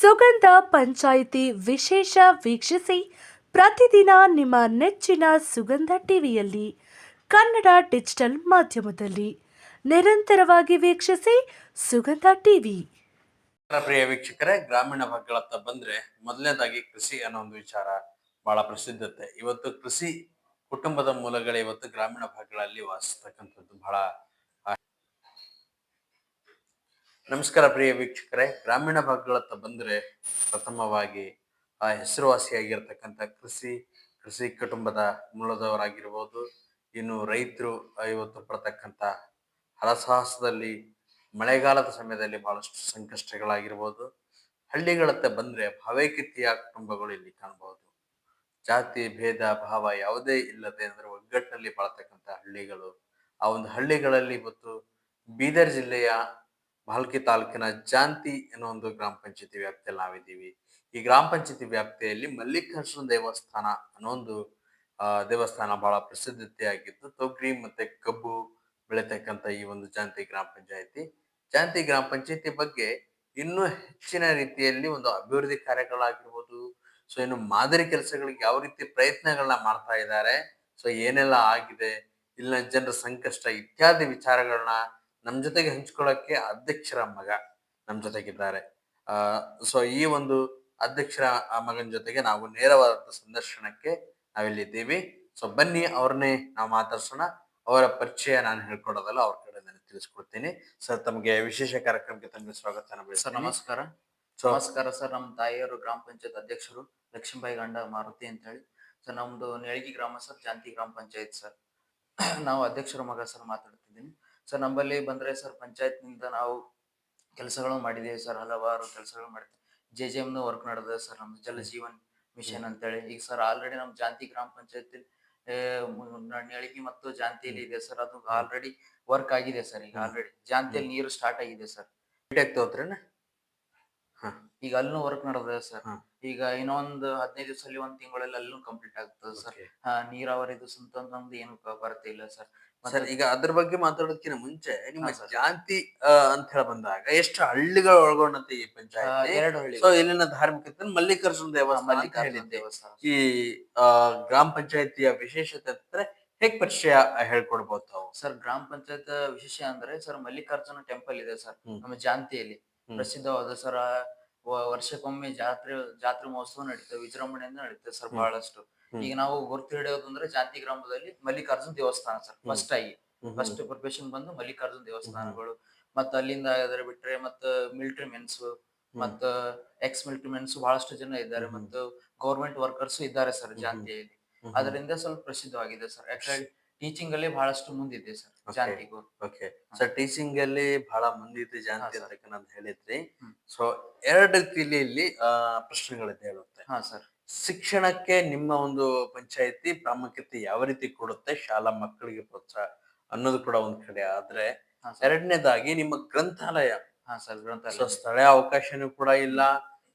ಸುಗಂಧ ಪಂಚಾಯಿತಿ ವಿಶೇಷ ವೀಕ್ಷಿಸಿ ಪ್ರತಿದಿನ ನಿಮ್ಮ ನೆಚ್ಚಿನ ಸುಗಂಧ ಟಿವಿಯಲ್ಲಿ ಕನ್ನಡ ಡಿಜಿಟಲ್ ಮಾಧ್ಯಮದಲ್ಲಿ ನಿರಂತರವಾಗಿ ವೀಕ್ಷಿಸಿ ಸುಗಂಧ ಟಿವಿ. ಪ್ರಿಯ ವೀಕ್ಷಕರೇ, ಗ್ರಾಮೀಣ ಭಾಗಗಳತ್ತ ಬಂದ್ರೆ ಮೊದಲನೇದಾಗಿ ಕೃಷಿ ಅನ್ನೋ ಒಂದು ವಿಚಾರ ಬಹಳ ಪ್ರಸಿದ್ಧತೆ ಇವತ್ತು ಕೃಷಿ ಕುಟುಂಬದ ಮೂಲಗಳೇ ಇವತ್ತು ಗ್ರಾಮೀಣ ಭಾಗಗಳಲ್ಲಿ ವಾಸಿಸ್ತಕ್ಕಂಥದ್ದು ಬಹಳ ಆ, ನಮಸ್ಕಾರ ಪ್ರಿಯ ವೀಕ್ಷಕರೇ, ಗ್ರಾಮೀಣ ಭಾಗಗಳತ್ತ ಬಂದರೆ ಪ್ರಥಮವಾಗಿ, ಆ, ಹೆಸರುವಾಸಿಯಾಗಿರ್ತಕ್ಕಂಥ ಕೃಷಿ ಕೃಷಿ ಕುಟುಂಬದ ಮೂಲದವರಾಗಿರ್ಬೋದು, ಇನ್ನು ರೈತರು ಇವತ್ತು ಪಡ್ತಕ್ಕಂಥ ಹರಸಾಹಸದಲ್ಲಿ, ಮಳೆಗಾಲದ ಸಮಯದಲ್ಲಿ ಬಹಳಷ್ಟು ಸಂಕಷ್ಟಗಳಾಗಿರ್ಬೋದು ಹಳ್ಳಿಗಳತ್ತ ಬಂದರೆ ಭಾವೈಕ್ಯತೆಯ ಕುಟುಂಬಗಳು ಇಲ್ಲಿ ಕಾಣಬಹುದು. ಜಾತಿ, ಭೇದ, ಭಾವ ಯಾವುದೇ ಇಲ್ಲದೆ ಅಂದರೆ ಒಗ್ಗಟ್ಟಿನಲ್ಲಿ ಬಾಳ್ತಕ್ಕಂಥ ಹಳ್ಳಿಗಳು. ಆ ಒಂದು ಹಳ್ಳಿಗಳಲ್ಲಿ ಇವತ್ತು ಬೀದರ್ ಜಿಲ್ಲೆಯ ಭಾಲ್ಕಿ ತಾಲೂಕಿನ ಜಾಂತಿ ಅನ್ನೋ ಒಂದು ಗ್ರಾಮ ಪಂಚಾಯತಿ ವ್ಯಾಪ್ತಿಯಲ್ಲಿ ನಾವಿದ್ದೀವಿ. ಈ ಗ್ರಾಮ ಪಂಚಾಯತಿ ವ್ಯಾಪ್ತಿಯಲ್ಲಿ ಮಲ್ಲಿಕಾರ್ಜುನ ದೇವಸ್ಥಾನ ಅನ್ನೋ ಒಂದು ದೇವಸ್ಥಾನ ಬಹಳ ಪ್ರಸಿದ್ಧತೆಯಾಗಿದ್ದು ತೊಗರಿ ಮತ್ತೆ ಕಬ್ಬು ಬೆಳೀತಕ್ಕಂಥ ಈ ಒಂದು ಜಾಂತಿ ಗ್ರಾಮ ಪಂಚಾಯತಿ. ಜಾಂತಿ ಗ್ರಾಮ ಪಂಚಾಯತಿ ಬಗ್ಗೆ ಇನ್ನೂ ಹೆಚ್ಚಿನ ರೀತಿಯಲ್ಲಿ ಒಂದು ಅಭಿವೃದ್ಧಿ ಕಾರ್ಯಗಳಾಗಿರ್ಬೋದು, ಸೊ ಇನ್ನು ಮಾದರಿ ಕೆಲಸಗಳಿಗೆ ಯಾವ ರೀತಿ ಪ್ರಯತ್ನಗಳನ್ನ ಮಾಡ್ತಾ ಇದ್ದಾರೆ, ಸೊ ಏನೆಲ್ಲ ಆಗಿದೆ, ಇಲ್ಲಿನ ಜನರ ಸಂಕಷ್ಟ ಇತ್ಯಾದಿ ವಿಚಾರಗಳನ್ನ ನಮ್ ಜೊತೆಗೆ ಹಂಚ್ಕೊಳ್ಳೋಕ್ಕೆ ಅಧ್ಯಕ್ಷರ ಮಗ ನಮ್ಮ ಜೊತೆಗಿದ್ದಾರೆ. ಆ ಸೊ ಈ ಒಂದು ಅಧ್ಯಕ್ಷರ ಆ ಮಗನ ಜೊತೆಗೆ ನಾವು ನೇರವಾದ ಸಂದರ್ಶನಕ್ಕೆ ನಾವಿಲ್ಲಿದ್ದೀವಿ. ಸೊ ಬನ್ನಿ ಅವ್ರನ್ನೇ ನಾವು ಮಾತಾಡ್ಸೋಣ. ಅವರ ಪರಿಚಯ ನಾನು ಹೇಳ್ಕೊಡೋದಲ್ಲ ಅವ್ರ ಕಡೆ ನಾನು ತಿಳಿಸ್ಕೊಡ್ತೀನಿ. ಸರ್ ತಮಗೆ ವಿಶೇಷ ಕಾರ್ಯಕ್ರಮಕ್ಕೆ ತಮಗೆ ಸ್ವಾಗತ ಸರ್ ನಮಸ್ಕಾರ. ಸೊ ನಮಸ್ಕಾರ ಸರ್ ನಮ್ಮ ತಾಯಿಯವರು ಗ್ರಾಮ ಪಂಚಾಯತ್ ಅಧ್ಯಕ್ಷರು ಲಕ್ಷ್ಮೀಬಾಯಿ ಗಂಡ ಮಾರುತಿ ಅಂತ ಹೇಳಿ ಸರ್ ನಮ್ದು ನೆಳಗಿ ಗ್ರಾಮ ಸರ್ ಜಾಂತಿ ಗ್ರಾಮ ಪಂಚಾಯತ್ ಸರ್. ನಾವು ಅಧ್ಯಕ್ಷರ ಮಗ ಸರ್ ಮಾತಾಡ್ತಿದ್ದೀನಿ ಸರ್ ನಮ್ಮಲ್ಲಿ ಬಂದ್ರೆ ಸರ್ ಪಂಚಾಯತ್ನಿಂದ ನಾವು ಕೆಲಸಗಳು ಮಾಡಿದ್ದೀವಿ ಸರ್ ಹಲವಾರು ಕೆಲಸಗಳು ಮಾಡಿದೆ ಜೆ ಜೆ ಎಮ್ನ ವರ್ಕ್ ನಡೆದ ಸರ್ ನಮ್ದು ಜಲ ಜೀವನ್ ಮಿಷನ್ ಅಂತೇಳಿ. ಈಗ ಸರ್ ಆಲ್ರೆಡಿ ನಮ್ಮ ಜಾಂತಿ ಗ್ರಾಮ ಪಂಚಾಯತ್ ನಳಿಗೆ ಮತ್ತು ಜಾಂತಿಯಲ್ಲಿ ಇದೆ ಸರ್ ಅದು ಆಲ್ರೆಡಿ ವರ್ಕ್ ಆಗಿದೆ ಸರ್ ಈಗ ಆಲ್ರೆಡಿ ಜಾಂತಿಯಲ್ಲಿ ನೀರು ಸ್ಟಾರ್ಟ್ ಆಗಿದೆ ಸರ್ ಹೋದ್ರೇನ? ಈಗ ಅಲ್ಲೂ ವರ್ಕ್ ನಡೆದ ಸರ್. ಈಗ ಇನ್ನೊಂದು ಹದಿನೈದು ದಿವಸದಲ್ಲಿ ಒಂದ್ ತಿಂಗಳಲ್ಲಿ ಅಲ್ಲೂ ಕಂಪ್ಲೀಟ್ ಆಗ್ತದೆ ಸರ್ ನೀರಾವರಿ ನೀರಾವರಿದು ಸ್ವಂತ ನಮ್ದು ಏನು ಬರ್ತಿಲ್ಲ ಇಲ್ಲ ಸರ್ ಸರ್ ಈಗ ಅದ್ರ ಬಗ್ಗೆ ಮಾತಾಡೋದಕ್ಕಿಂತ ಮುಂಚೆ ನಿಮ್ಮ ಜಾತಿ ಅಂತ ಹೇಳಿ ಬಂದಾಗ ಎಷ್ಟು ಹಳ್ಳಿಗಳು ಒಳಗೊಂಡಂತೆ ಈ ಪಂಚಾಯತ್ ಎರಡು ಹಳ್ಳಿ ಸೊ ಇಲ್ಲಿನ ಧಾರ್ಮಿಕತೆ ಮಲ್ಲಿಕಾರ್ಜುನ ದೇವಸ್ಥಾನ ದೇವಸ್ಥಾನ. ಈ ಗ್ರಾಮ ಪಂಚಾಯತಿಯ ವಿಶೇಷತೆ ಅಂದ್ರೆ ಹೇಗ್ ಪರಿಚಯ ಹೇಳ್ಕೊಡ್ಬೋದು ಸರ್ ಗ್ರಾಮ ಪಂಚಾಯತ್ ವಿಶೇಷ ಅಂದ್ರೆ ಸರ್ ಮಲ್ಲಿಕಾರ್ಜುನ ಟೆಂಪಲ್ ಇದೆ ಸರ್. ನಮ್ಮ ಜಾಂತಿಯಲ್ಲಿ. ಪ್ರಸಿದ್ಧವಾದ ಸರ್ ವರ್ಷಕ್ಕೊಮ್ಮೆ ಜಾತ್ರೆ ಜಾತ್ರೆ ಮಹೋತ್ಸವ ನಡೀತದೆ ವಿಜೃಂಭಣೆಯಿಂದ ನಡೀತದೆ ಸರ್ ಬಹಳಷ್ಟು. ಈಗ ನಾವು ಗುರುತು ಹಿಡಿಯೋದು ಅಂದ್ರೆ ಜಾಂತಿ ಗ್ರಾಮದಲ್ಲಿ ಮಲ್ಲಿಕಾರ್ಜುನ್ ದೇವಸ್ಥಾನ ಸರ್. ಫಸ್ಟ್ ಆಗಿ. ಫಸ್ಟ್ ಪ್ರೊಫೆಷನ್ ಬಂದು ಮಲ್ಲಿಕಾರ್ಜುನ್ ದೇವಸ್ಥಾನಗಳು. ಮತ್ತ ಅಲ್ಲಿಂದ ಅದರ ಬಿಟ್ರೆ ಮತ್ತ ಮಿಲಿಟರಿ ಮೆನ್ಸ್ ಮತ್ತ ಎಕ್ಸ್ ಮಿಲಿಟರಿ ಮೆನ್ಸ್ ಬಹಳಷ್ಟು ಜನ ಇದ್ದಾರೆ. ಮತ್ತು ಗೌರ್ಮೆಂಟ್ ವರ್ಕರ್ಸ್ ಇದ್ದಾರೆ ಸರ್ ಜಾತಿಯಲ್ಲಿ ಜಾಂತಿಯಲ್ಲಿ ಅದರಿಂದ ಸ್ವಲ್ಪ ಪ್ರಸಿದ್ಧವಾಗಿದೆ ಸರ್. ಯಾಕಂದ್ರೆ ಟೀಚಿಂಗ್ ಅಲ್ಲಿ ಬಹಳಷ್ಟು ಮುಂದಿದೆ ಸರ್. ಜಾಂತಿಗೂ. ಓಕೆ ಸರ್ ಟೀಚಿಂಗ್ ಅಲ್ಲಿ ಬಹಳ ಮುಂದಿದೆ ಜಾಂತಿ. ಅಂತ ಹೇಳಿದ್ರಿ. ಸೊ ಎರಡು ರೀತಿಯಲ್ಲಿ ಆ, ಪ್ರಶ್ನೆಗಳಿದೆ ಹೇಳುತ್ತೆ. ಹಾ ಸರ್. ಶಿಕ್ಷಣಕ್ಕೆ ನಿಮ್ಮ ಒಂದು ಪಂಚಾಯತಿ ಪ್ರಾಮುಖ್ಯತೆ ಯಾವ ರೀತಿ ಕೊಡುತ್ತೆ? ಶಾಲಾ ಮಕ್ಕಳಿಗೆ ಪ್ರೋತ್ಸಾಹ ಅನ್ನೋದು ಕೂಡ ಒಂದ್ ಕಡೆ. ಆದ್ರೆ ಎರಡನೇದಾಗಿ ನಿಮ್ಮ ಗ್ರಂಥಾಲಯ. ಹಾ ಸರ್ ಗ್ರಂಥಾಲಯ. ಸ್ಥಳೀಯ ಅವಕಾಶನೂ ಕೂಡ ಇಲ್ಲ.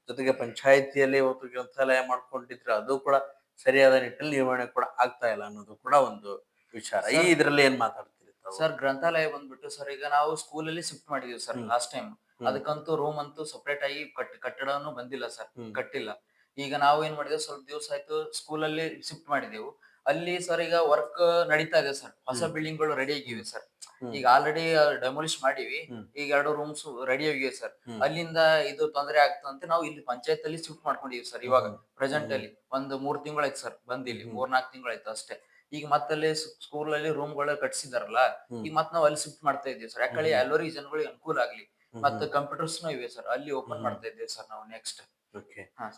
ಜೊತೆಗೆ ಪಂಚಾಯತಿಯಲ್ಲಿ ಒಂದು ಗ್ರಂಥಾಲಯ ಮಾಡ್ಕೊಂಡಿದ್ರೆ ಅದು ಕೂಡ ಸರಿಯಾದ ನಿಟ್ಟಿನಲ್ಲಿ ನಿರ್ವಹಣೆ ಕೂಡ ಆಗ್ತಾ ಇಲ್ಲ ಅನ್ನೋದು ಕೂಡ ಒಂದು ವಿಚಾರ ಈ ಇದ್ರಲ್ಲಿ ಏನ್ ಮಾತಾಡ್ತೀರಿ ತಾವು? ಸರ್ ಗ್ರಂಥಾಲಯ ಬಂದ್ಬಿಟ್ಟು ಸರ್ ಈಗ ನಾವು ಸ್ಕೂಲ್ ಅಲ್ಲಿ ಶಿಫ್ಟ್ ಮಾಡಿದೀವಿ ಸರ್ ಹ್ಮ್. ಲಾಸ್ಟ್ ಟೈಮ್ ಹ್ಮ್. ಅದಕ್ಕಂತೂ ರೂಮ್ ಅಂತೂ ಸಪರೇಟ್ ಆಗಿ ಕಟ್ ಕಟ್ಟಡನು ಬಂದಿಲ್ಲ ಸರ್ ಹ್ಮ್. ಕಟ್ಟಿಲ್ಲ ಈಗ ನಾವು ಏನ್ ಮಾಡಿದೆವು ಸ್ವಲ್ಪ ದಿವಸ ಆಯ್ತು ಸ್ಕೂಲ್ ಅಲ್ಲಿ ಶಿಫ್ಟ್ ಮಾಡಿದೆವು ಅಲ್ಲಿ ಸರ್ ಈಗ ವರ್ಕ್ ನಡೀತಾ ಇದೆ ಸರ್ ಹೊಸ ಹ್ಮ್. ಬಿಲ್ಡಿಂಗ್ಗಳು ರೆಡಿ ಆಗಿವೆ ಸರ್ ಹ್ಮ್. ಈಗ ಆಲ್ರೆಡಿ ಡೆಮೊಲಿಷ್ ಮಾಡಿವಿ ಹ್ಮ್. ಈಗ ಎರಡು ರೂಮ್ಸ್ ರೆಡಿ ಆಗಿವೆ ಸರ್ ಹ್ಮ್. ಅಲ್ಲಿಂದ ಇದು ತೊಂದರೆ ಆಗ್ತದಂತೆ ನಾವು ಇಲ್ಲಿ ಪಂಚಾಯತ್ ಅಲ್ಲಿ ಶಿಫ್ಟ್ ಮಾಡ್ಕೊಂಡಿವಿ ಸರ್ ಇವಾಗ ಪ್ರೆಸೆಂಟ್ ಹ್ಮ್. ಅಲ್ಲಿ ಒಂದು ಮೂರ್ ತಿಂಗಳಾಯ್ತು ಸರ್ ಬಂದಿಲ್ಲಿ ಹ್ಮ್. ಮೂರ್ ನಾಲ್ಕು ತಿಂಗಳಾಯ್ತು ಅಷ್ಟೇ ಈಗ ಮತ್ತಲ್ಲಿ ಸ್ಕೂಲ್ ಅಲ್ಲಿ ರೂಮ್ಗಳ ಕಟ್ಸಿದಾರಲ್ಲ ಈಗ ಮತ್ ನಾವ್ ಅಲ್ಲಿ ಶಿಫ್ಟ್ ಮಾಡ್ತಾ ಇದ್ದೀವಿ ಸರ್ ಯಾಕಂದ್ರೆ ಹ್ಮ್. ಎಲ್ಲರಿಗೂ ಜನಗಳಿಗೆ ಅನುಕೂಲ ಆಗ್ಲಿ. ಮತ್ತೆ ಕಂಪ್ಯೂಟರ್ಸ್ ಇವೆ ಸರ್ ಅಲ್ಲಿ ಓಪನ್ ಮಾಡ್ತಾ ಇದ್ದೀವಿ ಸರ್ ನಾವು ನೆಕ್ಸ್ಟ್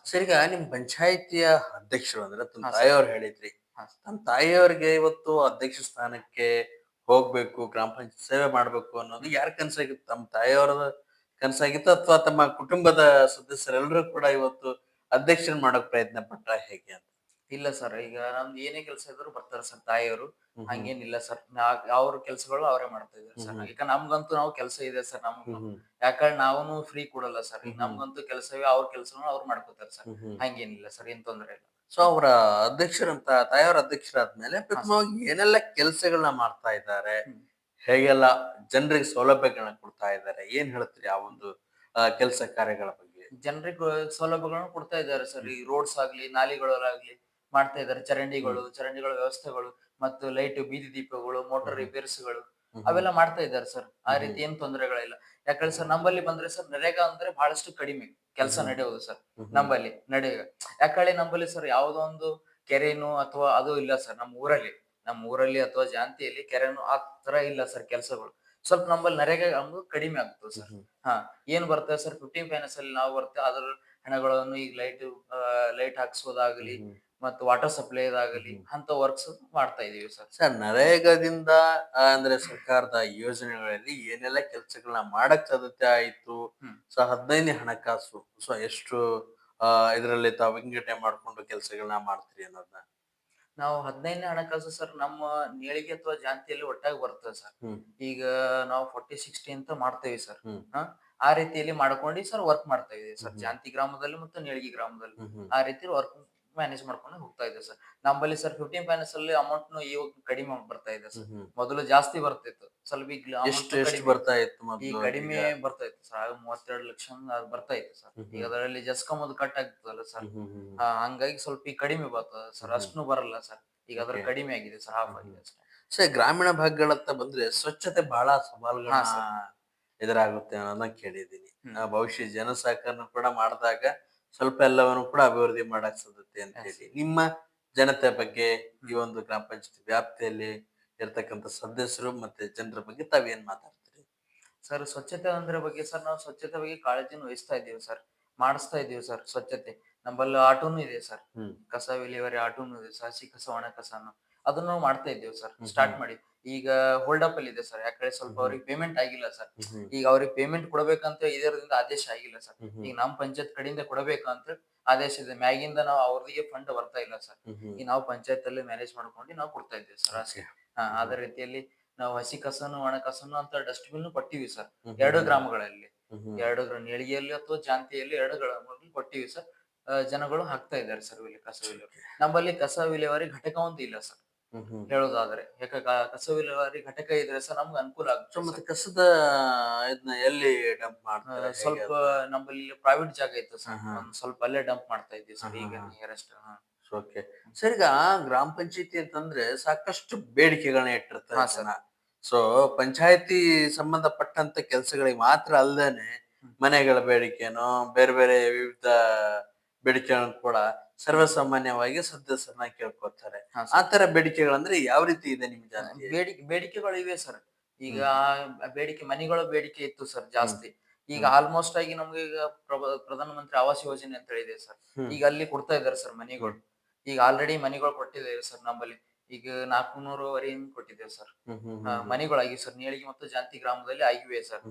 ಸರಿ ಈಗ ನಿಮ್ ಪಂಚಾಯತಿಯ ಅಧ್ಯಕ್ಷರು ಅಂದ್ರೆ ತಮ್ಮ. ತಾಯಿಯವ್ರು ಹೇಳಿದ್ರಿ. ತಮ್ಮ ತಾಯಿಯವ್ರಿಗೆ ಇವತ್ತು ಅಧ್ಯಕ್ಷ ಸ್ಥಾನಕ್ಕೆ ಹೋಗ್ಬೇಕು ಗ್ರಾಮ ಪಂಚಾಯತ್ ಸೇವೆ ಮಾಡ್ಬೇಕು ಅನ್ನೋದು ಯಾರ ಕನ್ಸಾಗಿತ್ತು? ತಮ್ಮ ತಾಯಿಯವರ ಕನ್ಸಾಗಿತ್ತು ಅಥವಾ ತಮ್ಮ ಕುಟುಂಬದ ಸದಸ್ಯರೆಲ್ಲರೂ ಕೂಡ ಇವತ್ತು ಅಧ್ಯಕ್ಷರ ಮಾಡೋಕ್ ಪ್ರಯತ್ನ ಪಟ್ಟ ಹೇಗೆ ಅಂತ? ಇಲ್ಲ ಸರ್. ಈಗ ನಮ್ದು ಏನೇ ಕೆಲಸ ಇದ್ರು ಬರ್ತಾರೆ ಸರ್ ತಾಯಿಯವರು. ಹಂಗೇನಿಲ್ಲ ಸರ್. ಅವ್ರ ಕೆಲಸಗಳು ಅವರೇ ಮಾಡ್ತಾ ಇದಾರೆ ಸರ್. ಈಗ ನಮ್ಗಂತೂ ನಾವು ಕೆಲಸ ಇದೆ ಸರ್. ನಮ್ಗೆ. ಯಾಕಂದ್ರೆ ನಾವು ಫ್ರೀ ಕೊಡಲ್ಲ ಸರ್. ನಮ್ಗಂತೂ ಕೆಲಸವೇ ಅವ್ರ ಕೆಲಸನೂ ಅವ್ರು ಮಾಡ್ಕೋತಾರೆ ಸರ್. ಹಂಗೇನಿಲ್ಲ ಸರ್. ಏನ್ ತೊಂದ್ರೆ ಇಲ್ಲ. ಸೊ ಅವರ ಅಧ್ಯಕ್ಷರಂತ ತಾಯಿಯವರ ಅಧ್ಯಕ್ಷರಾದ್ಮೇಲೆ ಪ್ರಥಮವಾಗಿ ಏನೆಲ್ಲ ಕೆಲಸಗಳನ್ನ ಮಾಡ್ತಾ ಇದ್ದಾರೆ. ಹೇಗೆಲ್ಲ ಜನರಿಗೆ ಸೌಲಭ್ಯಗಳನ್ನ ಕೊಡ್ತಾ ಇದ್ದಾರೆ? ಏನ್ ಹೇಳ್ತೀರಿ ಆ ಒಂದು ಕೆಲಸ ಕಾರ್ಯಗಳ ಬಗ್ಗೆ? ಜನರಿಗೆ ಸೌಲಭ್ಯಗಳನ್ನ ಕೊಡ್ತಾ ಇದ್ದಾರೆ ಸರ್. ಈ ರೋಡ್ಸ್ ಆಗ್ಲಿ ನಾಲಿಗಳಾಗ್ಲಿ ಮಾಡ್ತಾ ಇದ್ದಾರೆ. ಚರಂಡಿಗಳು ಚರಂಡಿಗಳ ವ್ಯವಸ್ಥೆಗಳು ಮತ್ತು ಲೈಟ್ ಬೀದಿ ದೀಪಗಳು ಮೋಟರ್ ರಿಪೇರ್ಸ್ ರಿಪೇರ್ಸ್ಗಳು. ಅವೆಲ್ಲ ಮಾಡ್ತಾ ಇದ್ದಾರೆ ಸರ್. ಆ ರೀತಿ ಏನ್ ತೊಂದರೆಗಳಿಲ್ಲ ಯಾಕಂದ್ರೆ ಸರ್ ನಮ್ಮಲ್ಲಿ ಬಂದ್ರೆ ಸರ್ ನರೇಗಾ ಅಂದ್ರೆ ಬಹಳಷ್ಟು ಕಡಿಮೆ ಕೆಲಸ. ನಡೆಯೋದು ಸರ್. ನಂಬಲ್ಲಿ ನಡೆಯುವ ಯಾಕಂದ್ರೆ ನಂಬಲ್ಲಿ ಸರ್ ಯಾವುದೋ ಒಂದು ಕೆರೆನು ಅಥವಾ ಅದು ಇಲ್ಲ ಸರ್ ನಮ್ಮ ಊರಲ್ಲಿ ನಮ್ಮ ಊರಲ್ಲಿ ಅಥವಾ ಜಾಂತಿಯಲ್ಲಿ ಕೆರೆನು ಆ ತರ ಇಲ್ಲ ಸರ್ ಕೆಲಸಗಳು. ಸ್ವಲ್ಪ ನಮ್ಮಲ್ಲಿ ನರೇಗಾ ಅನ್ನೋದು ಕಡಿಮೆ ಆಗ್ತದೆ ಸರ್. ಹಾ ಏನ್ ಬರ್ತದೆ ಸರ್ ಫಿಫ್ಟೀನ್ ಫೈನಾನ್ಸ್ ಅಲ್ಲಿ ನಾವು ಬರ್ತೇವೆ ಅದ್ರ ಹಣಗಳನ್ನು ಈಗ ಲೈಟ್ ಲೈಟ್ ಹಾಕ್ಸೋದಾಗ್ಲಿ. ಮತ್ತು ವಾಟರ್ ಸಪ್ಲೈದಾಗಲಿ ಆಗಲಿ ಅಂತ ವರ್ಕ್ಸ್ ಮಾಡ್ತಾ ಇದೀವಿ ಸರ್. ಸರ್ ನರೇಗಾದಿಂದ ಅಂದ್ರೆ ಸರ್ಕಾರದ ಯೋಜನೆಗಳಲ್ಲಿ ಏನೆಲ್ಲ ಕೆಲಸಗಳನ್ನ ಮಾಡಕ್ ಸಾಧ್ಯತೆ ಆಯ್ತು? ಸೊ ಹದಿನೈದನೇ ಹಣಕಾಸು. ಸೊ ಎಷ್ಟು ಇದರಲ್ಲಿ ತಾವು ವಿಂಗಡಣೆ ಮಾಡ್ಕೊಂಡು ಕೆಲಸಗಳನ್ನ ಮಾಡ್ತೀರಿ ಅನ್ನೋದನ್ನ ನಾವು ಹದಿನೈದನೇ ಹಣಕಾಸು ಸರ್ ನಮ್ಮ ನೇಳಿಗೆ ಅಥವಾ ಜಾಂತಿಯಲ್ಲಿ ಒಟ್ಟಾಗಿ ಬರ್ತದೆ ಸರ್. ಈಗ ನಾವು ಫೋರ್ಟಿ ಸಿಕ್ಸ್ಟಿ ಅಂತ ಮಾಡ್ತೇವೆ ಸರ್. ಹಾ? ಆ ರೀತಿಯಲ್ಲಿ ಮಾಡ್ಕೊಂಡು ಸರ್ ವರ್ಕ್ ಮಾಡ್ತಾ ಇದೀವಿ ಸರ್. ಜಾಂತಿ ಗ್ರಾಮದಲ್ಲಿ ಮತ್ತು ನೇಳಿಗೆ ಗ್ರಾಮದಲ್ಲಿ. ಆ ರೀತಿ ವರ್ಕ್ ಮ್ಯಾನೇಜ್ ಮಾಡ್ಕೊಂಡು ಹೋಗ್ತಾ ಇದೆ ಸರ್. ನಮ್ಮಲ್ಲಿ ಸರ್ ಫಿಫ್ಟೀನ್ ಫೈನಾನ್ಸ್ ಅಲ್ಲಿ ಅಮೌಂಟ್ ಇವಾಗ ಕಡಿಮೆ ಬರ್ತಾ ಇದೆ ಸರ್. ಮೊದಲು ಜಾಸ್ತಿ ಬರ್ತಿತ್ತು. ಸ್ವಲ್ಪ ಈಗ ಎಷ್ಟು ಎಷ್ಟು ಕಡಿಮೆ. ಬರ್ತಾ ಇತ್ತು ಈ ಮೊದಲು ಕಡಿಮೆ ಬರ್ತಾ ಇತ್ತು ಸರ್. ಮೂವತ್ತೆರಡು ಲಕ್ಷ ಅದ್ ಬರ್ತಾ ಇತ್ತು ಸರ್. ಈಗ. ಅದರಲ್ಲಿ ಜಸ್ಕಮ್ ಅದು ಕಟ್ ಆಗ್ತದಲ್ಲ ಸರ್. ಹಂಗಾಗಿ ಸ್ವಲ್ಪ ಈಗ ಕಡಿಮೆ ಬರ್ತದ ಸರ್. ಅಷ್ಟು ಬರಲ್ಲ ಸರ್. ಈಗ ಅದ್ರ. ಕಡಿಮೆ ಆಗಿದೆ ಸರ್. ಹಾಫ್ ಆಗಿದೆ ಅಷ್ಟೇ. ಸರ್ ಗ್ರಾಮೀಣ ಭಾಗಗಳತ್ತ ಬಂದ್ರೆ ಸ್ವಚ್ಛತೆ ಬಹಳ ಸವಾಲುಗಳ. ಎದುರಾಗುತ್ತೆ ಅನ್ನೋದನ್ನ ಕೇಳಿದೀನಿ ಭವಿಷ್ಯ ಜನ ಸಹಕಾರನ ಕೂಡ ಮಾಡಿದಾಗ ಸ್ವಲ್ಪ ಎಲ್ಲವನ್ನು ಕೂಡ ಅಭಿವೃದ್ಧಿ ಮಾಡಕ್ ಸಾಧ್ಯತೆ ಅಂತ ಹೇಳಿ. ನಿಮ್ಮ ಜನತೆ ಬಗ್ಗೆ ಈ ಒಂದು ಗ್ರಾಮ ಪಂಚಾಯತ್ ವ್ಯಾಪ್ತಿಯಲ್ಲಿ ಇರ್ತಕ್ಕಂಥ ಸದಸ್ಯರು ಮತ್ತೆ ಜನರ ಬಗ್ಗೆ ತಾವೇನ್ ಮಾತಾಡ್ತೀರಿ? ಸರ್ ಸ್ವಚ್ಛತೆ ಅಂದ್ರ ಬಗ್ಗೆ ಸರ್ ನಾವು ಸ್ವಚ್ಛತೆ ಬಗ್ಗೆ ಕಾಳಜಿನ ವಹಿಸ್ತಾ ಇದ್ದೀವಿ ಸರ್. ಮಾಡಿಸ್ತಾ ಇದೀವಿ ಸರ್ ಸ್ವಚ್ಛತೆ. ನಮ್ಮಲ್ಲಿ ಆಟೋನು ಇದೆ ಸರ್. ಕಸ ವಿಲೇವಾರಿ ಆಟೋನು ಇದೆ. ಸರ್ ಹಸಿ ಕಸ ಒಣ ಕಸನು. ಅದನ್ನ ನಾವು ಮಾಡ್ತಾ ಇದ್ದೀವಿ ಸರ್. ಸ್ಟಾರ್ಟ್. ಮಾಡಿ. ಈಗ ಹೋಲ್ಡ್ ಅಪ್ ಅಲ್ಲಿ ಇದೆ ಸರ್ ಯಾಕಂದ್ರೆ ಸ್ವಲ್ಪ. ಅವ್ರಿಗೆ ಪೇಮೆಂಟ್ ಆಗಿಲ್ಲ ಸರ್. ಈಗ ಅವ್ರಿಗೆ ಪೇಮೆಂಟ್ ಕೊಡಬೇಕಂತ ಇದರಿಂದ ಆದೇಶ ಆಗಿಲ್ಲ ಸರ್. ಈಗ ನಮ್ಮ ಪಂಚಾಯತ್ ಕಡೆಯಿಂದ ಕೊಡಬೇಕಂತ ಆದೇಶ ಇದೆ ಮ್ಯಾಗಿಂದ ನಾವು ಅವ್ರಿಗೆ ಫಂಡ್ ಬರ್ತಾ ಇಲ್ಲ ಸರ್. ಈಗ ನಾವು ಪಂಚಾಯತ್ ಅಲ್ಲಿ ಮ್ಯಾನೇಜ್ ಮಾಡ್ಕೊಂಡು ನಾವು ಕೊಡ್ತಾ ಇದ್ದೇವೆ ಸರ್ ಅಷ್ಟೇ ಹಾ ಅದೇ ರೀತಿಯಲ್ಲಿ ನಾವು ಹಸಿ ಕಸನು ಒಣ ಕಸನು ಅಂತ ಡಸ್ಟ್ಬಿನ್ ಕೊಟ್ಟಿವಿ ಸರ್. ಎರಡು ಗ್ರಾಮಗಳಲ್ಲಿ. ಎರಡು ನೇಳಿಗೆಯಲ್ಲಿ ಅಥವಾ ಜಾಂತಿಯಲ್ಲಿ ಎರಡು ಗ್ರಾಮಗಳಲ್ಲಿ ಕೊಟ್ಟಿವಿ ಸರ್ ಜನಗಳು ಹಾಕ್ತಾ ಇದ್ದಾರೆ ಸರ್ ಇಲ್ಲಿ ಕಸ ವಿಲೇವಾರಿ ನಮ್ಮಲ್ಲಿ ಕಸ ವಿಲೇವಾರಿ ಘಟಕ ಒಂದು ಇಲ್ಲ ಸರ್. ಹೇಳೋದಾದ್ರೆ. ಯಾಕೆ ಕಸ ವಿಲೇವಾರಿ ಘಟಕ ಇದ್ರೆ ಸಹ ನಮ್ಗೆ ಅನುಕೂಲ ಆಗುತ್ತೆ ಮತ್ತೆ ಕಸದ ಇದನ್ನ ಎಲ್ಲಿ ಡಂಪ್ ಮಾಡ್ತಾರೆ ಸ್ವಲ್ಪ ನಮ್ಮಲ್ಲಿ ಪ್ರೈವೇಟ್ ಜಾಗ ಇತ್ತು ಸರ್. ಸ್ವಲ್ಪ ಅಲ್ಲೇ ಡಂಪ್ ಮಾಡ್ತಾ ಇದ್ದೀವಿ ಸರ್ ಈಗ. Nearest okay. ಸರ್ ಈಗ ಗ್ರಾಮ ಪಂಚಾಯತಿ ಅಂತಂದ್ರೆ ಸಾಕಷ್ಟು ಬೇಡಿಕೆಗಳನ್ನ ಇಟ್ಟಿರ್ತಾರೆ ಸರ್. ಸೊ ಪಂಚಾಯತಿ ಸಂಬಂಧಪಟ್ಟಂತ ಕೆಲಸಗಳಿಗೆ ಮಾತ್ರ ಅಲ್ಲದೇನೆ. ಮನೆಗಳ ಬೇಡಿಕೆನೋ ಬೇರೆ ಬೇರೆ ವಿವಿಧ ಬೇಡಿಕೆಗಳನ್ನು ಕೂಡ ಸರ್ವಸಾಮಾನ್ಯವಾಗಿ ಸದಸ್ಯರನ್ನ ಕೇಳ್ಕೊತಾರೆ ಆ ತರ ಬೇಡಿಕೆಗಳಂದ್ರೆ ಯಾವ ರೀತಿ ಇದೆ ನಿಮ್ ಜಾತಿ ಬೇಡಿಕೆ ಬೇಡಿಕೆಗಳು ಇವೆ ಸರ್. ಈಗ ಬೇಡಿಕೆ ಮನೆಗಳ ಬೇಡಿಕೆ ಇತ್ತು ಸರ್ ಜಾಸ್ತಿ. ಈಗ ಆಲ್ಮೋಸ್ಟ್ ಆಗಿ ನಮ್ಗೆ ಈಗ ಪ್ರಭ- ಪ್ರಧಾನಮಂತ್ರಿ ಆವಾಸ್ ಯೋಜನೆ ಅಂತ ಹೇಳಿದೆ ಸರ್. ಹ್ಮ್. ಈಗ ಅಲ್ಲಿ ಕೊಡ್ತಾ ಇದಾರೆ ಸರ್ ಮನೆಗಳು. ಈಗ ಆಲ್ರೆಡಿ ಮನೆಗಳು ಕೊಟ್ಟಿದ್ದಾರೆ ಸರ್ ನಮ್ಮಲ್ಲಿ. ಈಗ ನಾಲ್ಕುನೂರುವರೆ ಹಿಂಗ್ ಕೊಟ್ಟಿದ್ದೇವೆ ಸರ್. ಮನೆಗಳಾಗಿವೆ ಸರ್ ನೇಳಿಗೆ ಮತ್ತು ಜಾಂತಿ ಗ್ರಾಮದಲ್ಲಿ ಆಗಿವೆ ಸರ್.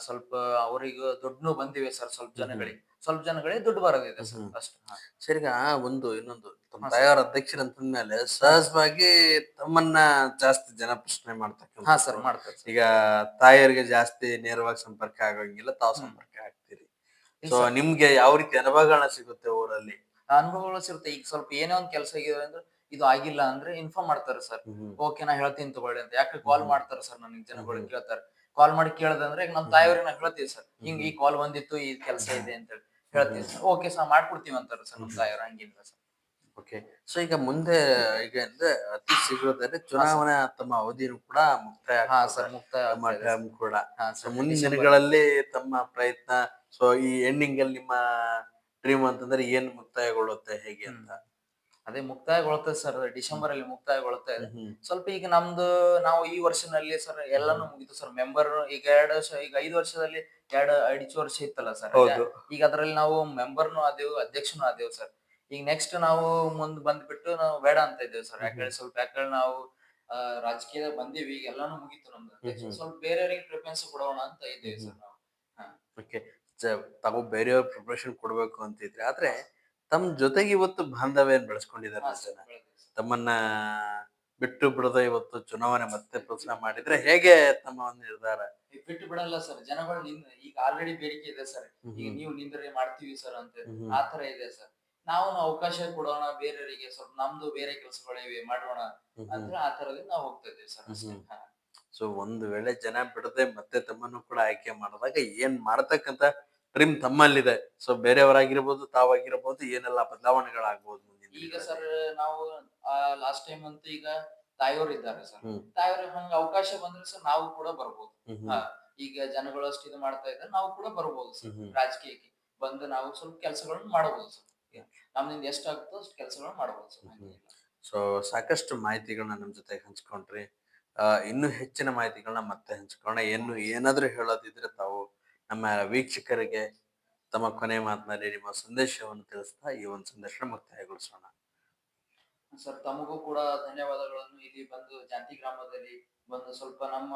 ಸ್ವಲ್ಪ ಅವ್ರಿಗೆ ದುಡ್ಡು ಬಂದಿವೆ ಸರ್ ಸ್ವಲ್ಪ. ಜನಗಳಿಗೆ. ಸ್ವಲ್ಪ ಜನಗಳಿಗೆ ದುಡ್ಡು ಬರೋದಿದೆ ಸರ್ ಅಷ್ಟು ಒಂದು ಇನ್ನೊಂದು ತಮ್ಮ ಹಾ, ತಾಯಿಯವರ ಅಧ್ಯಕ್ಷರಂತಂದ್ಮೇಲೆ ಸಹಜವಾಗಿ ತಮ್ಮನ್ನ ಜಾಸ್ತಿ ಜನ ಪ್ರಶ್ನೆ ಮಾಡ್ತಕ್ಕಂಥ ಹಾ ಸರ್ ಮಾಡ್ತಾರೆ ಈಗ ತಾಯಿಯರಿಗೆ ಜಾಸ್ತಿ ನೇರವಾಗಿ ಸಂಪರ್ಕ ಆಗೋಂಗಿಲ್ಲ ತಾವು ಸಂಪರ್ಕ ಆಗ್ತೀರಿ. ಸೊ ನಿಮ್ಗೆ ಯಾವ ರೀತಿ ಅನುಭವಗಳನ್ನ ಸಿಗುತ್ತೆ ಊರಲ್ಲಿ? ಅನುಭವಗಳು ಸಿಗುತ್ತೆ. ಈಗ ಸ್ವಲ್ಪ ಏನೇ ಒಂದ್ ಕೆಲಸ ಆಗಿದೆ ಅಂದ್ರೆ ಇದು ಆಗಿಲ್ಲ ಅಂದ್ರೆ ಇನ್ಫಾರ್ಮ್ ಮಾಡ್ತಾರೆ ಸರ್ ಓಕೆ ನಾ ಹೇಳ್ತೀನಿ ತಗೊಳ್ಳಿ ಅಂತ. ಯಾಕೆ ಕಾಲ್. ಮಾಡ್ತಾರೆ ಸರ್ ನನಗೆ ಜನಗಳು. ಕೇಳ್ತಾರೆ. ಕಾಲ್ ಮಾಡಿ ಕೇಳದಂದ್ರೆ ಈಗ ನಮ್ಮ ಹ್ಮ್. ತಾಯಿಯವ್ರಿಗೆ ನಾ ಹೇಳ್ತೀವಿ ಸರ್ ಹಿಂಗ್ ಈ ಕಾಲ್ ಬಂದಿತ್ತು ಈ ಕೆಲಸ ಇದೆ ಅಂತ ಹೇಳಿ ಹೇಳ್ತೀವಿ ಸರ್ ಓಕೆ ಸರ್ ಮಾಡ್ಕೊಡ್ತೀವಿ ಅಂತಾರೆ ಸರ್ ನಮ್ಮ ತಾಯಿಯವ್ರ ಹಂಗಿಲ್ಲ ಸರ್ ಓಕೆ ಸೊ ಈಗ ಮುಂದೆ ಈಗ ಅಂದ್ರೆ ಅತಿ ಶೀಘ್ರದಲ್ಲಿ ಚುನಾವಣಾ ತಮ್ಮ ಅವಧಿನೂ ಕೂಡ ಮುಕ್ತಾಯ ಹಾ ಸರ್ ಮುಕ್ತಾಯ ಕೂಡ. ಸೊ ಮುಂದಿನ ದಿನಗಳಲ್ಲಿ ತಮ್ಮ ಪ್ರಯತ್ನ ಸೊ ಈ ಎಂಡಿಂಗ್ ಅಲ್ಲಿ ನಿಮ್ಮ ಡ್ರೀಮ್ ಅಂತಂದ್ರೆ ಏನ್ ಮುಕ್ತಾಯಗೊಳ್ಳುತ್ತೆ ಹೇಗೆ ಅಂತ? ಅದೇ ಮುಕ್ತಾಯಗೊಳ್ತದೆ ಸರ್ ಡಿಸೆಂಬರ್ ಅಲ್ಲಿ ಮುಕ್ತಾಯಗೊಳ್ತಾ ಇದೆ ಸ್ವಲ್ಪ ಈಗ ನಮ್ದು ನಾವು ಈ ವರ್ಷನಲ್ಲಿ ಸರ್ ಎಲ್ಲಾನು ಮುಗಿತು ಸರ್ ಮೆಂಬರ್ ಈಗ ಎರಡು ವರ್ಷ ಈಗ ಐದು ವರ್ಷದಲ್ಲಿ ಎರಡು ಐದು ವರ್ಷ ಇತ್ತಲ್ಲ ಸರ್ ಈಗ ಅದ್ರಲ್ಲಿ ನಾವು ಮೆಂಬರ್ನು ಆದೇವು ಅಧ್ಯಕ್ಷನು ಆದೇವು ಸರ್ ಈಗ ನೆಕ್ಸ್ಟ್ ನಾವು ಮುಂದ್ ಬಂದ್ಬಿಟ್ಟು ನಾವು ಬೇಡ ಅಂತ ಇದ್ದೇವೆ ಸರ್ ಯಾಕಂದ್ರೆ ಸ್ವಲ್ಪ ಯಾಕಂದ್ರೆ ನಾವು ಆ, ರಾಜಕೀಯದಾಗ ಬಂದೀವಿ ಈಗ ಎಲ್ಲಾನು ಮುಗಿತು ನಮ್ದು. ಸ್ವಲ್ಪ ಬೇರೆಯವ್ರಿಗೆ ಪ್ರಿಫರೆನ್ಸ್ ಕೊಡೋಣ ಅಂತ ಇದ್ದೇವೆ ಸರ್ ನಾವು. ಓಕೆ ತಾವು ಬೇರೆಯವ್ರ ಪ್ರಿಪರೇಷನ್ ಕೊಡ್ಬೇಕು ಅಂತಿದ್ರೆ ಆದ್ರೆ ತಮ್ಮ ಜೊತೆಗೆ ಇವತ್ತು ಬಾಂಧವ್ಯ ಬೆಳೆಸ್ಕೊಂಡಿದ್ದಾರೆ ಜನ. ತಮ್ಮನ್ನ ಬಿಟ್ಟು ಬಿಡದೆ ಇವತ್ತು ಚುನಾವಣೆ ಮತ್ತೆ ಪ್ರಶ್ನೆ ಮಾಡಿದ್ರೆ ಹೇಗೆ ತಮ್ಮ ಒಂದು ನಿರ್ಧಾರ? ಬಿಟ್ಟು ಬಿಡಲ್ಲ ಸರ್. ಜನಗಳು ಈಗ ಆಲ್ರೆಡಿ ಬೇಡಿಕೆ ಇದೆ ಸರ್. ಈಗ ನೀವು ನಿಂದ್ರೆ ಮಾಡ್ತೀವಿ ಸರ್ ಅಂತ ಆತರ ಇದೆ ಸರ್. ನಾವು ಅವಕಾಶ ಕೊಡೋಣ ಬೇರೆಯವರಿಗೆ ಸ್ವಲ್ಪ ನಮ್ದು ಬೇರೆ ಕೆಲಸಗಳಿವೆ ಮಾಡೋಣ ಅಂದ್ರೆ ಆ ತರದಿಂದ ನಾವು ಹೋಗ್ತಾ ಇದ್ದೇವೆ ಸರ್ ಸೊ ಒಂದು ವೇಳೆ ಜನ ಬಿಡದೆ ಮತ್ತೆ ತಮ್ಮನ್ನು ಕೂಡ ಆಯ್ಕೆ ಮಾಡಿದಾಗ ಏನ್ ಮಾಡತಕ್ಕಂತ ಡ್ರೀಮ್ ತಮ್ಮಲ್ಲಿದೆ. ಸೊ ಬೇರೆಯವರಾಗಿರ್ಬೋದು ತಾವಾಗಿರ್ಬೋದು ಏನೆಲ್ಲ ಬದಲಾವಣೆಗಳಾಗ್ಬೋದು ಮುಂದಿನ ಈಗ ಸರ್ ನಾವು ಲಾಸ್ಟ್ ಟೈಮ್ ಅಂತ ಈಗ ತಾಯೋರ್ ಇದ್ದಾರೆ ಸರ್ ತಾಯಿಯವ್ರ ತಾಯೋರ್ ಹಂಗ ಅವಕಾಶ ಬಂದ್ರೆ ಸರ್ ನಾವು ಕೂಡ ಬರ್ಬೋದು. ಈಗ ಜನಗಳು ಅಷ್ಟು ಇದು ಮಾಡ್ತಾ ಇದ್ರೆ ನಾವು ಕೂಡ ಬರ್ಬೋದು ಸರ್. ರಾಜಕೀಯಕ್ಕೆ. ಬಂದು ನಾವು ಸ್ವಲ್ಪ ಕೆಲಸಗಳನ್ನ ಮಾಡಬಹುದು ಸರ್ ಎಷ್ಟು ಎಷ್ಟಾಗುತ್ತೋ ಅಷ್ಟು ಕೆಲಸಗಳನ್ನ ಮಾಡಬಹುದು ಸರ್ ಸೊ ಸಾಕಷ್ಟು ಮಾಹಿತಿಗಳನ್ನ ನಮ್ಮ ಜೊತೆ ಹಂಚ್ಕೊಂಡ್ರಿ. ಆ, ಇನ್ನೂ ಹೆಚ್ಚಿನ ಮಾಹಿತಿಗಳನ್ನ ಮತ್ತೆ ಹಂಚ್ಕೊಂಡ್ರೆ ಏನು ಏನಾದ್ರೂ ಹೇಳೋದಿದ್ರೆ ತಾವು ನಮ್ಮ ವೀಕ್ಷಕರಿಗೆ ತಮ್ಮ ಕೊನೆ ಮಾತನಾಡಿ ನಿಮ್ಮ ಸಂದೇಶವನ್ನು ತಿಳಿಸ್ತಾ ಈ ಒಂದು ಸಂದೇಶ ಮುಕ್ತಾಯಗೊಳಿಸೋಣ. ಸರ್ ತಮಗೂ ಕೂಡ ಧನ್ಯವಾದಗಳನ್ನು. ಇಲ್ಲಿ ಬಂದು ಜಾಂತಿ ಗ್ರಾಮದಲ್ಲಿ ಬಂದು ಸ್ವಲ್ಪ ನಮ್ಮ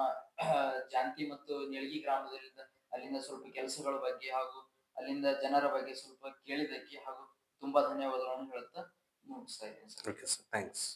ಜಾಂತಿ ಮತ್ತು ನೆಳಗಿ ಗ್ರಾಮದಲ್ಲಿ ಅಲ್ಲಿಂದ ಸ್ವಲ್ಪ ಕೆಲಸಗಳ ಬಗ್ಗೆ ಹಾಗೂ ಅಲ್ಲಿಂದ ಜನರ ಬಗ್ಗೆ ಸ್ವಲ್ಪ ಕೇಳಿದಕ್ಕೆ ಹಾಗೂ ತುಂಬಾ ಧನ್ಯವಾದಗಳನ್ನು ಹೇಳುತ್ತಾ ಮುಗಿಸ್ತಾ ಇದ್ದೀನಿ ಓಕೆ ಸರ್ ಥ್ಯಾಂಕ್ಸ್